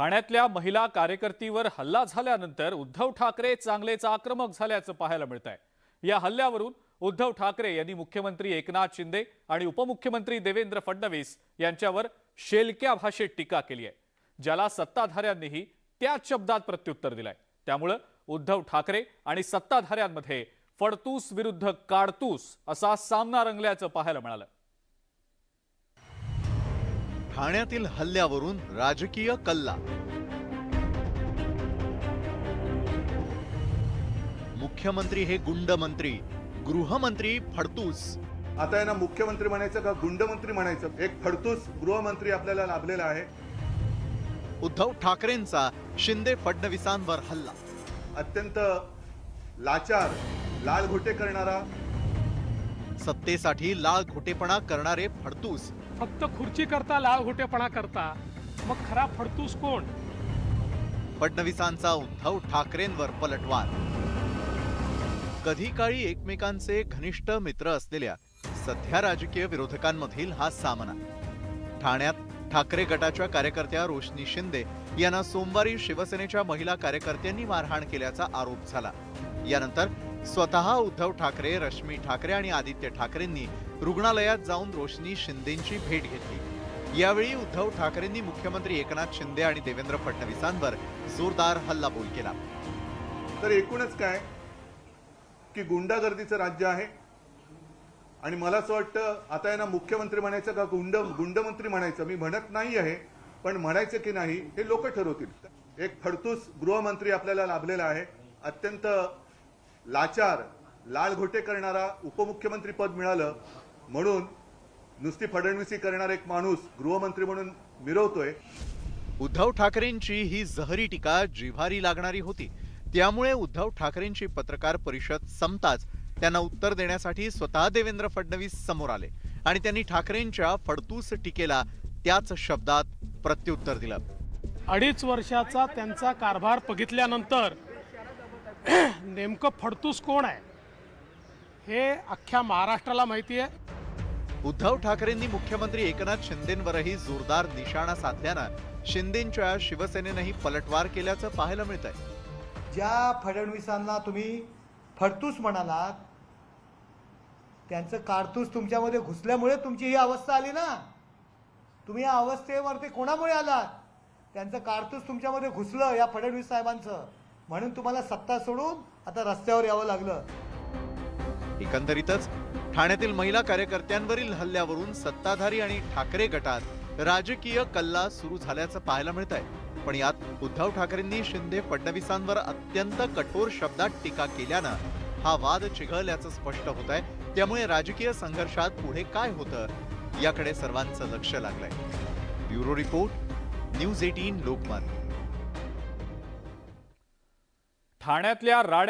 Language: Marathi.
ठाण्यातल्या महिला कार्यकर्तीवर हल्ला झाल्यानंतर उद्धव ठाकरे चांगलेच आक्रमक झाल्याचं पाहायला मिळत आहे या हल्ल्यावरून उद्धव ठाकरे यांनी मुख्यमंत्री एकनाथ शिंदे आणि उपमुख्यमंत्री देवेंद्र फडणवीस यांच्यावर शेलक्या भाषेत टीका केली आहे. ज्याला सत्ताधाऱ्यांनीही त्याच शब्दात प्रत्युत्तर दिलंय. त्यामुळं उद्धव ठाकरे आणि सत्ताधाऱ्यांमध्ये फडतूस विरुद्ध काडतूस असा सामना रंगल्याचं पाहायला मिळालं. ठाण्यातील हल्ल्यावरून राजकीय कल्ला. मुख्यमंत्री हे गुंड मंत्री गृहमंत्री फडतूस. आता यांना मुख्यमंत्री म्हणायचं का गुंडमंत्री म्हणायचं? एक फडतूस गृहमंत्री आपल्याला लाभलेला आहे. उद्धव ठाकरेंचा शिंदे फडणवीसांवर हल्ला. अत्यंत लाचार लाल घोटे करणारा सत्तेसाठी लाल घोटेपणा करणारे फडतूस. फक्त खुर्ची करता लाळ घोटेपणा करता मग खरा फडतूस कोण? फडणवीसांचा उद्धव ठाकरेंवर पलटवार. कधी काळी एकमेकांचे घनिष्ठ मित्र असलेल्या सध्या राजकीय विरोधकांमधील हा सामना. ठाण्यात ठाकरे गटाच्या कार्यकर्त्या रोशनी शिंदे यांना सोमवारी शिवसेनेच्या महिला कार्यकर्त्यांनी मारहाण केल्याचा आरोप झाला. यानंतर स्वतः उद्धव ठाकरे रश्मी ठाकरे आणि आदित्य ठाकरेंनी रुग्णालयात जाऊन रोशनी शिंदेची भेट घेतली. यावेळी उद्धव ठाकरेंनी मुख्यमंत्री एकनाथ शिंदे आणि देवेंद्र फडणवीसांवर जोरदार हल्लाबोल केला. तर एकूणच काय? की गुंडागर्दीचं राज्य आहे. आणि मला असं वाटतं आता यांना मुख्यमंत्री म्हणायचं का गुंड गुंडमंत्री म्हणायचं? मी म्हणत नाही आहे पण म्हणायचं की नाही हे लोक ठरवतील. एक फडतूस गृहमंत्री आपल्याला लाभलेला आहे. अत्यंत लाचार लाल घोटे करणारा उपमुख्यमंत्री पद मिळालं म्हणून नुसती फडणवीसी करणारा एक माणूस गृहमंत्री म्हणून मिरवतोय. उद्धव ठाकरेंची ही जहरी टीका जिव्हारी लागणारी होती. त्यामुळे उद्धव ठाकरेंची पत्रकार परिषद संपताच त्यांना उत्तर देण्यासाठी स्वतः देवेंद्र फडणवीस समोर आले आणि त्यांनी ठाकरेंच्या फडतूस टीकेला त्याच शब्दात प्रत्युत्तर दिलं. अडीच वर्षाचा त्यांचा कारभार बघितल्यानंतर नेमकं फडतूस कोण आहे? हे अख्ख्या महाराष्ट्राला माहिती आहे. उद्धव ठाकरेंनी मुख्यमंत्री एकनाथ शिंदेंवरही जोरदार निशाणा साधल्यानं शिंदेंच्या शिवसेनेनंही पलटवार केल्याचं पाहायला मिळत आहे ज्या फडणवीसांना तुम्ही फडतूस म्हणालात त्यांचं कारतूस तुमच्यामध्ये घुसल्यामुळे तुमची ही अवस्था आली ना? तुम्ही या अवस्थेवरती कोणामुळे आलात? त्यांचं कारतूस तुमच्यामध्ये घुसलं या फडणवीस साहेबांचं. म्हणून तुम्हाला सत्ता सोडून आता रस्त्यावर यावं लागलं. एकंदरीतच ठाण्यातील महिला कार्यकर्त्यांवरील हल्ल्यावरून सत्ताधारी आणि ठाकरे गटात राजकीय कल्ला सुरू झाल्याचं पाहायला मिळत आहे पण यात उद्धव ठाकरेंनी शिंदे फडणवीसांवर अत्यंत कठोर शब्दात टीका केल्यानं हा वाद चिघळल्याचं स्पष्ट होत आहे त्यामुळे राजकीय संघर्षात पुढे काय होतं याकडे सर्वांचं लक्ष लागलंय. Bureau report news eighteen Lokmanya ठाण्यातल्या राड्या